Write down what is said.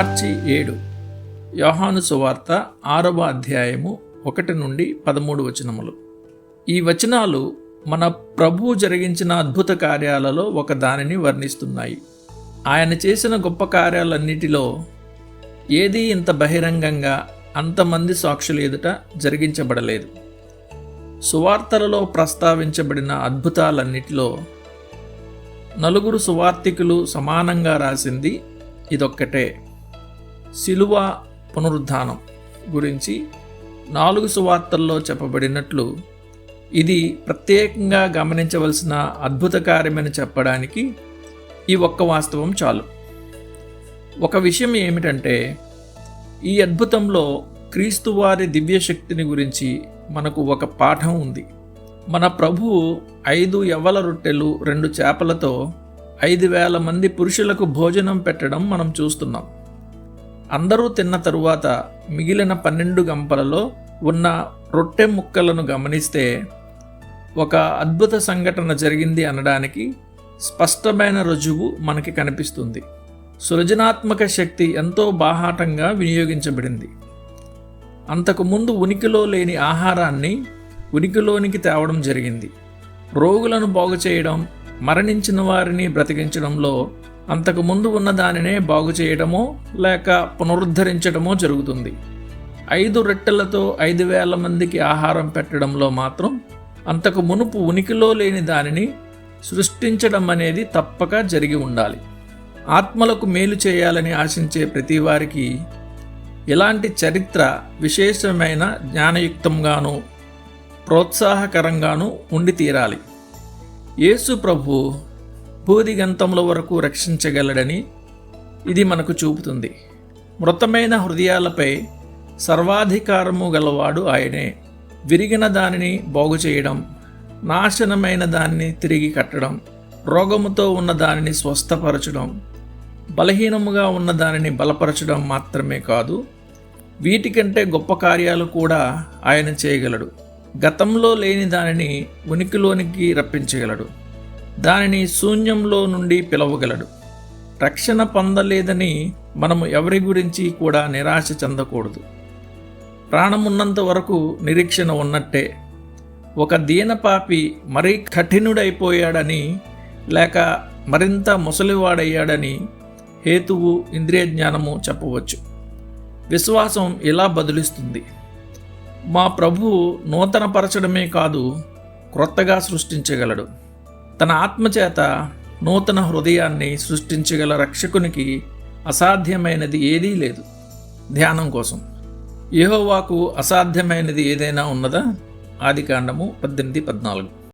మార్చి ఏడు. యోహాను సువార్త ఆరవ అధ్యాయము ఒకటి నుండి పదమూడు వచనములు. ఈ వచనాలు మన ప్రభువు జరిగించిన అద్భుత కార్యాలలో ఒక దానిని వర్ణిస్తున్నాయి. ఆయన చేసిన గొప్ప కార్యాలన్నిటిలో ఏదీ ఇంత బహిరంగంగా అంతమంది సాక్షులు ఎదుట జరిగించబడలేదు. సువార్తలలో ప్రస్తావించబడిన అద్భుతాలన్నిటిలో నలుగురు సువార్తికులు సమానంగా రాసింది ఇదొక్కటే. శిలువ పునరుద్ధానం గురించి నాలుగు సువార్తల్లో చెప్పబడినట్లు ఇది ప్రత్యేకంగా గమనించవలసిన అద్భుత కార్యమని చెప్పడానికి ఈ ఒక్క వాస్తవం చాలు. ఒక విషయం ఏమిటంటే ఈ అద్భుతంలో క్రీస్తు వారి దివ్యశక్తిని గురించి మనకు ఒక పాఠం ఉంది. మన ప్రభువు ఐదు యవ్వల రొట్టెలు రెండు చేపలతో ఐదు వేల మంది పురుషులకు భోజనం పెట్టడం మనం చూస్తున్నాం. అందరూ తిన్న తరువాత మిగిలిన పన్నెండు గంపలలో ఉన్న రొట్టె ముక్కలను గమనిస్తే ఒక అద్భుత సంఘటన జరిగింది అనడానికి స్పష్టమైన రుజువు మనకి కనిపిస్తుంది. సృజనాత్మక శక్తి ఎంతో బాహాటంగా వినియోగించబడింది. అంతకుముందు ఉనికిలో లేని ఆహారాన్ని ఉనికిలోనికి తేవడం జరిగింది. రోగులను బాగు చేయడం మరణించిన వారిని బ్రతికించడంలో అంతకు ముందు ఉన్న దానినే బాగు చేయడమో లేక పునరుద్ధరించడమో జరుగుతుంది. ఐదు రెట్టెలతో ఐదు వేల మందికి ఆహారం పెట్టడంలో మాత్రం అంతకు మునుపు ఉనికిలో లేని దానిని సృష్టించడం అనేది తప్పక జరిగి ఉండాలి. ఆత్మలకు మేలు చేయాలని ఆశించే ప్రతి వారికి ఇలాంటి చరిత్ర విశేషమైన జ్ఞానయుక్తంగాను ప్రోత్సాహకరంగాను ఉండి తీరాలి. యేసు ప్రభు భూదిగంతముల వరకు రక్షించగలడని ఇది మనకు చూపుతుంది. మృతమైన హృదయాలపై సర్వాధికారము గలవాడు ఆయనే. విరిగిన దానిని బాగు చేయడం నాశనమైన దానిని తిరిగి కట్టడం రోగముతో ఉన్న దానిని స్వస్థపరచడం బలహీనముగా ఉన్న దానిని బలపరచడం మాత్రమే కాదు వీటికంటే గొప్ప కార్యాలు కూడా ఆయన చేయగలడు. గతంలో లేని దానిని ఉనికిలోనికి రప్పించగలడు. దానిని శూన్యంలో నుండి పిలవగలడు. రక్షణ పొందలేదని మనము ఎవరి గురించి కూడా నిరాశ చెందకూడదు. ప్రాణమున్నంత వరకు నిరీక్షణ ఉన్నట్టే. ఒక దీనపాపి మరీ కఠినుడైపోయాడని లేక మరింత ముసలివాడయ్యాడని హేతువు ఇంద్రియ జ్ఞానము చెప్పవచ్చు. విశ్వాసం ఇలా బదులిస్తుంది. మా ప్రభువు నూతనపరచడమే కాదు క్రొత్తగా సృష్టించగలడు. తన ఆత్మచేత నూతన హృదయాన్ని సృష్టించగల రక్షకునికి అసాధ్యమైనది ఏదీ లేదు. ధ్యానం కోసం. యహోవాకు అసాధ్యమైనది ఏదైనా ఉన్నదా? ఆదికాండము పద్దెనిమిది పద్నాలుగు.